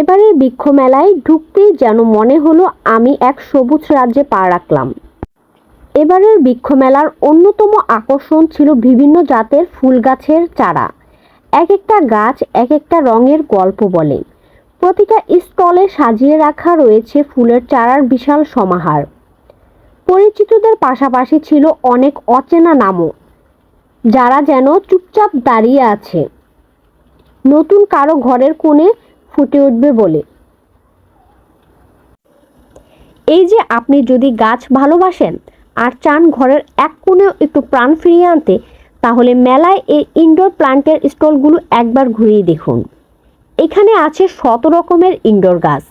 এবারের বৃক্ষ মেলায় ঢুকতেই যেন মনে হলো আমি এক সবুজ রাজ্যে পা রাখলাম। এবারের বৃক্ষ মেলার অন্যতম আকর্ষণ ছিল বিভিন্ন জাতের ফুল গাছের চারা। এক একটা গাছ এক একটা রঙের গল্প বলে। প্রতিটা স্টলে সাজিয়ে রাখা রয়েছে ফুলের চারার বিশাল সমাহার। পরিচিতদের পাশাপাশি ছিল অনেক অচেনা নামও। যারা যেন চুপচাপ দাঁড়িয়ে আছে। নতুন কারও ঘরের কোণে ফুটে উঠবে বলে। এই যে আপনি যদি গাছ ভালোবাসেন আর চান ঘরের এক কোণেও একটু প্রাণ ফিরিয়ে আনতে, তাহলে মেলায় এই ইনডোর প্লান্টের স্টলগুলো একবার ঘুরিয়ে দেখুন। এখানে আছে শত রকমের ইনডোর গাছ,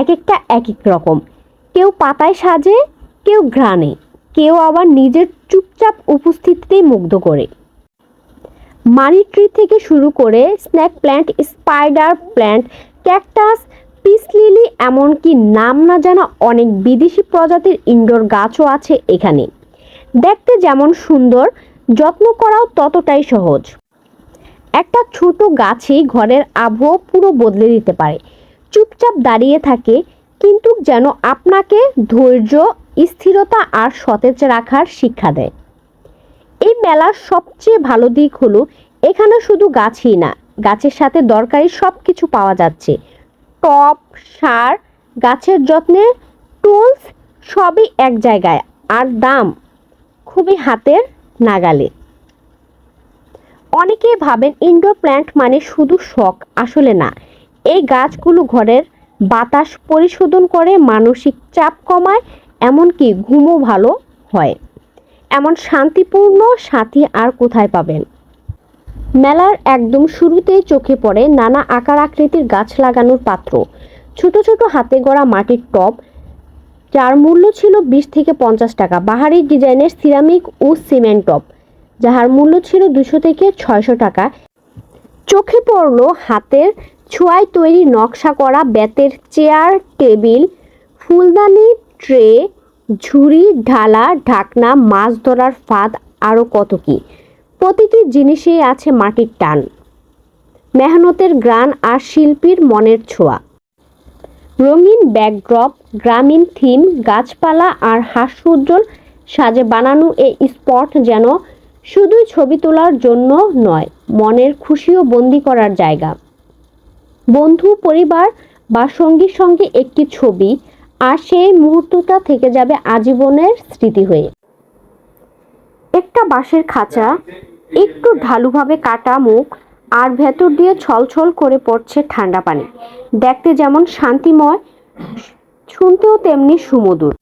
এক একটা এক এক রকম। কেউ পাতায় সাজে, কেউ ঘ্রাণে, কেউ আবার নিজের চুপচাপ উপস্থিতিতেই মুগ্ধ করে। মানি ট্রি থেকে শুরু করে snake plant, spider plant, cactus, peace lily, এমনকি নাম না জানা অনেক বিদেশি প্রজাতির ইনডোর গাছও আছে এখানে। দেখতে যেমন সুন্দর, যত্ন করাও ততটাই সহজ। একটা ছোট গাছই ঘরের আবহাওয়া পুরো বদলে দিতে পারে। চুপচাপ দাঁড়িয়ে থাকে, কিন্তু যেন আপনাকে ধৈর্য, স্থিরতা আর সতেজ রাখার শিক্ষা দেয়। মেলার সবচেয়ে ভালো দিক হলো, এখানে শুধু গাছই না, গাছের সাথে দরকারি সব কিছু পাওয়া যাচ্ছে। টপ, সার, গাছের যত্নের টুলস সবই এক জায়গায়, আর দাম খুবই হাতের নাগালে। অনেকেই ভাবেন ইনডোর প্ল্যান্ট মানে শুধু শখ, আসলে না। এই গাছগুলো ঘরের বাতাস পরিশোধন করে, মানসিক চাপ কমায়, এমনকি ঘুমও ভালো হয়। এমন শান্তিপূর্ণ সাথী আর কোথায় পাবেন? মেলার একদম শুরুতেই চোখে পড়ে নানা আকার আকৃতির গাছ লাগানোর পাত্র। ছোট ছোট হাতে গড়া মাটির টব, যার মূল্য ছিল বিশ থেকে পঞ্চাশ টাকা। বাহারি ডিজাইনের সিরামিক ও সিমেন্ট টপ যাহার মূল্য ছিল দুশো থেকে ছয়শো টাকা। চোখে পড়ল হাতের ছোঁয়ায় তৈরি নকশা করা বেতের চেয়ার, টেবিল, ফুলদানি, ট্রে ঝুড়ি, ঢালা, ঢাকনা, মাছ ধরার ফাঁদ আরও কত কি? প্রতিটি জিনিসেই আছে মাটির টান। মেহনতের গ্রান আর শিল্পীর মনের ছোঁয়া। রঙিন ব্যাকড্রপ গ্রামীণ থিম গাছপালা আর হাস্যোজ্জ্বল সাজে বানানো এই স্পট যেন শুধুই ছবি তোলার জন্য নয়, মনের খুশিও বন্দি করার জায়গা। বন্ধু, পরিবার বা সঙ্গীর সঙ্গে একটি ছবি আর সেই মুহূর্তটা থেকে যাবে আজীবনের স্মৃতি হয়ে। একটা বাঁশের খাঁচা, একটু ঢালুভাবে কাটা মুখ, আর ভেতর দিয়ে ছলছল করে পড়ছে ঠান্ডা পানি। দেখতে যেমন শান্তিময়, শুনতেও তেমনি সুমধুর।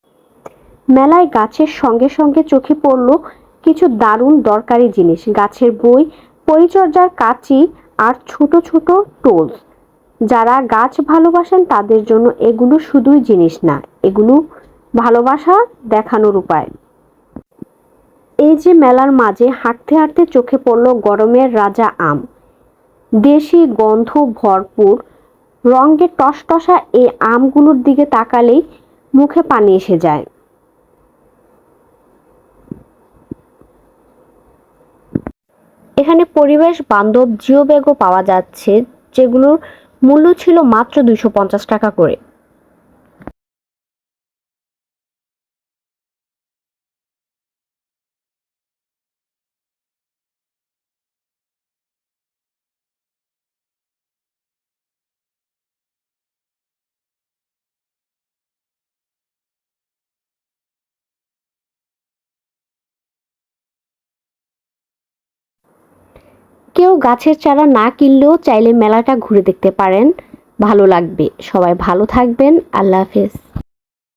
মেলায় গাছের সঙ্গে সঙ্গে চোখে পড়ল কিছু দারুণ দরকারি জিনিস, গাছের বই, পরিচর্যার কাঁচি, আর ছোট ছোট টোলস। যারা গাছ ভালোবাসেন তাদের জন্য এগুলো শুধুই জিনিস না, এগুলো ভালোবাসা দেখানোর উপায়। এই যে মেলার মাঝে হাঁটতে হাঁটতে চোখে পড়ল গরমের রাজা আম। দেশি গন্ধ ভরপুর, রঙে টসটসা এই আমগুলোর দিকে তাকালেই মুখে পানি এসে যায়। এখানে পরিবেশ বান্ধব জিও পাওয়া যাচ্ছে, যেগুলোর মূল্য ছিল মাত্র দুইশো পঞ্চাশ টাকা করে। কেউ গাছের চারা না কিনলেও চাইলে মেলাটা ঘুরে দেখতে পারেন। ভালো লাগবে। সবাই ভালো থাকবেন। আল্লাহ হাফেজ।